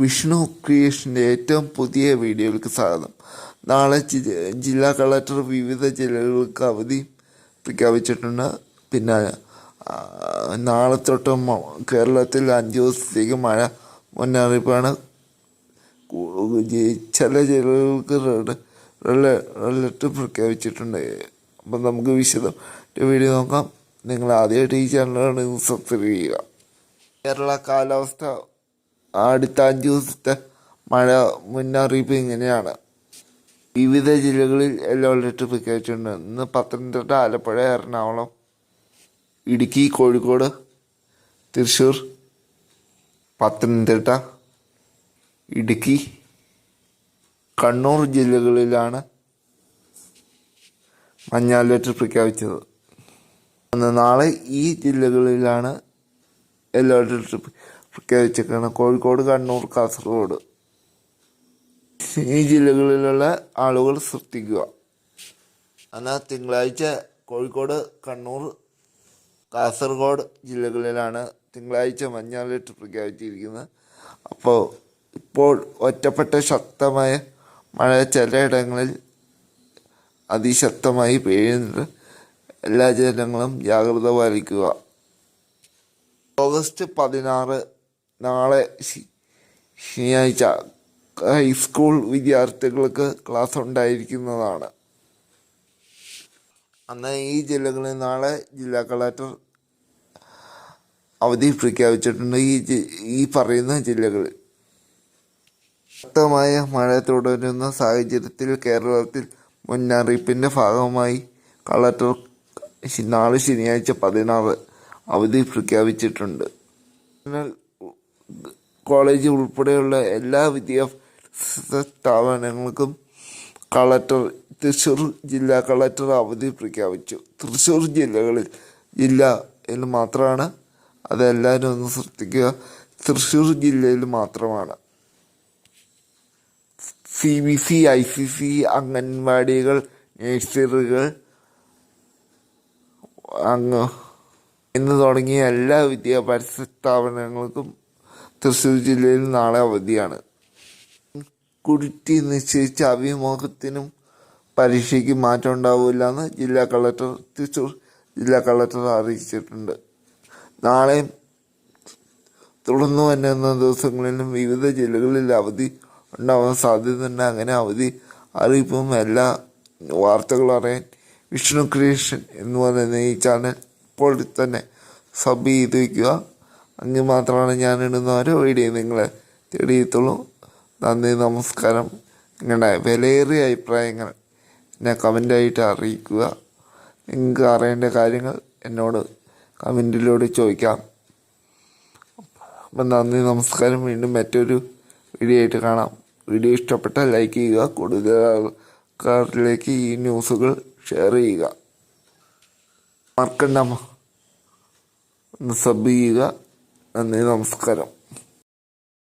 വിഷ്ണു ക്രിയേഷന്റെ ഏറ്റവും പുതിയ വീഡിയോയിലേക്ക് സ്വാഗതം. നാളെ ജില്ലാ കളക്ടർ വിവിധ ജില്ലകൾക്ക് അവധി പ്രഖ്യാപിച്ചിട്ടുണ്ട്. പിന്നെ നാളെ തൊട്ട് കേരളത്തിൽ അഞ്ച് ദിവസത്തേക്ക് മഴ മുന്നറിയിപ്പാണ്. ചില ജില്ലകൾക്ക് റെഡ് റെഡ് പ്രഖ്യാപിച്ചിട്ടുണ്ട്. അപ്പം നമുക്ക് വിശദം വീഡിയോ നോക്കാം. നിങ്ങൾ ആദ്യമായിട്ട് ഈ ചാനലാണ് സബ്സ്ക്രൈബ് ചെയ്യുക. കേരള കാലാവസ്ഥ അടുത്ത അഞ്ച് ദിവസത്തെ മഴ മുന്നറിയിപ്പ് ഇങ്ങനെയാണ്. വിവിധ ജില്ലകളിൽ യെല്ലോ അലർട്ട് പ്രഖ്യാപിച്ചിട്ടുണ്ട്. ഇന്ന് പത്തനംതിട്ട ആലപ്പുഴ എറണാകുളം ഇടുക്കി കോഴിക്കോട് തൃശ്ശൂർ പത്തനംതിട്ട ഇടുക്കി കണ്ണൂർ ജില്ലകളിലാണ് മഞ്ഞ അലർട്ട് പ്രഖ്യാപിച്ചത്. നാളെ ഈ ജില്ലകളിലാണ് യെല്ലോ അലർട്ട് പ്രഖ്യാപിച്ചേക്കാണ് കോഴിക്കോട് കണ്ണൂർ കാസർഗോഡ്. ഈ ജില്ലകളിലുള്ള ആളുകൾ ശ്രദ്ധിക്കുക. എന്നാൽ തിങ്കളാഴ്ച കോഴിക്കോട് കണ്ണൂർ കാസർഗോഡ് ജില്ലകളിലാണ് തിങ്കളാഴ്ച മഞ്ഞ അലർട്ട് പ്രഖ്യാപിച്ചിരിക്കുന്നത്. അപ്പോൾ ഇപ്പോൾ ഒറ്റപ്പെട്ട ശക്തമായ മഴ ചിലയിടങ്ങളിൽ അതിശക്തമായി പെയ്യുന്നുണ്ട്. എല്ലാ ജനങ്ങളും ജാഗ്രത പാലിക്കുക. ഓഗസ്റ്റ് പതിനാറ് നാളെ ശനിയാഴ്ച ഹൈസ്കൂൾ വിദ്യാർത്ഥികൾക്ക് ക്ലാസ് ഉണ്ടായിരിക്കുന്നതാണ്. അന്ന് ഈ ജില്ലകളിൽ നാളെ ജില്ലാ കളക്ടർ അവധി പ്രഖ്യാപിച്ചിട്ടുണ്ട് ഈ ഈ പറയുന്ന ജില്ലകളിൽ. ശക്തമായ മഴ തുടരുന്ന സാഹചര്യത്തിൽ കേരളത്തിൽ മുന്നറിയിപ്പിന്റെ ഭാഗമായി കളക്ടർ നാളെ ശനിയാഴ്ച പതിനാറ് അവധി പ്രഖ്യാപിച്ചിട്ടുണ്ട്. എന്നാൽ കോളേജ് ഉൾപ്പെടെയുള്ള എല്ലാ വിദ്യാഭ്യാസ സ്ഥാപനങ്ങൾക്കും കളക്ടർ തൃശ്ശൂർ ജില്ലാ കളക്ടർ അവധി പ്രഖ്യാപിച്ചു. തൃശ്ശൂർ ജില്ലകളിൽ ജില്ല എന്ന് മാത്രമാണ് അതെല്ലാവരും ഒന്ന് ശ്രദ്ധിക്കുക. തൃശ്ശൂർ ജില്ലയിൽ മാത്രമാണ്. C B C I C C അംഗൻവാടികൾ നഴ്സറികൾ അങ്ങ് എന്ന് തുടങ്ങിയ എല്ലാ വിദ്യാഭ്യാസ സ്ഥാപനങ്ങൾക്കും തൃശ്ശൂർ ജില്ലയിൽ നാളെ അവധിയാണ്. കുരുട്ടി നിശ്ചയിച്ച അഭിമുഖത്തിനും പരീക്ഷയ്ക്ക് മാറ്റം ഉണ്ടാവില്ല എന്ന് ജില്ലാ കളക്ടർ തൃശ്ശൂർ ജില്ലാ കളക്ടർ അറിയിച്ചിട്ടുണ്ട്. നാളെയും തുടർന്ന് വരുന്ന ദിവസങ്ങളിലും വിവിധ ജില്ലകളിൽ അവധി ഉണ്ടാവാൻ സാധ്യതയുണ്ട്. അങ്ങനെ അവധി അറിയിപ്പും എല്ലാ വാർത്തകളും അറിയാൻ വിഷ്ണു ക്രിയേഷൻ എന്ന് പറയുന്ന ഈ ചാനൽ ഇപ്പോൾ തന്നെ സബ് ചെയ്ത് വയ്ക്കുക. അങ്ങനെ മാത്രമാണ് ഞാൻ ഇടുന്ന ഓരോ വീഡിയോ നിങ്ങളെ തേടിയെത്തുള്ളൂ നന്ദി നമസ്കാരം. നിങ്ങളുടെ വിലയേറിയ അഭിപ്രായങ്ങൾ എന്നെ കമന്റായിട്ട് അറിയിക്കുക. നിങ്ങൾക്ക് അറിയേണ്ട കാര്യങ്ങൾ എന്നോട് കമന്റിലൂടെ ചോദിക്കാം. അപ്പം നന്ദി നമസ്കാരം. വീണ്ടും മറ്റൊരു വീഡിയോ ആയിട്ട് കാണാം. വീഡിയോ ഇഷ്ടപ്പെട്ടാൽ ലൈക്ക് ചെയ്യുക. കൂടുതൽ ആൾക്കാരിലേക്ക് ഈ ന്യൂസുകൾ ഷെയർ ചെയ്യുക. മറക്കണ്ട സബ് ചെയ്യുക. നന്ദി നമസ്കാരം.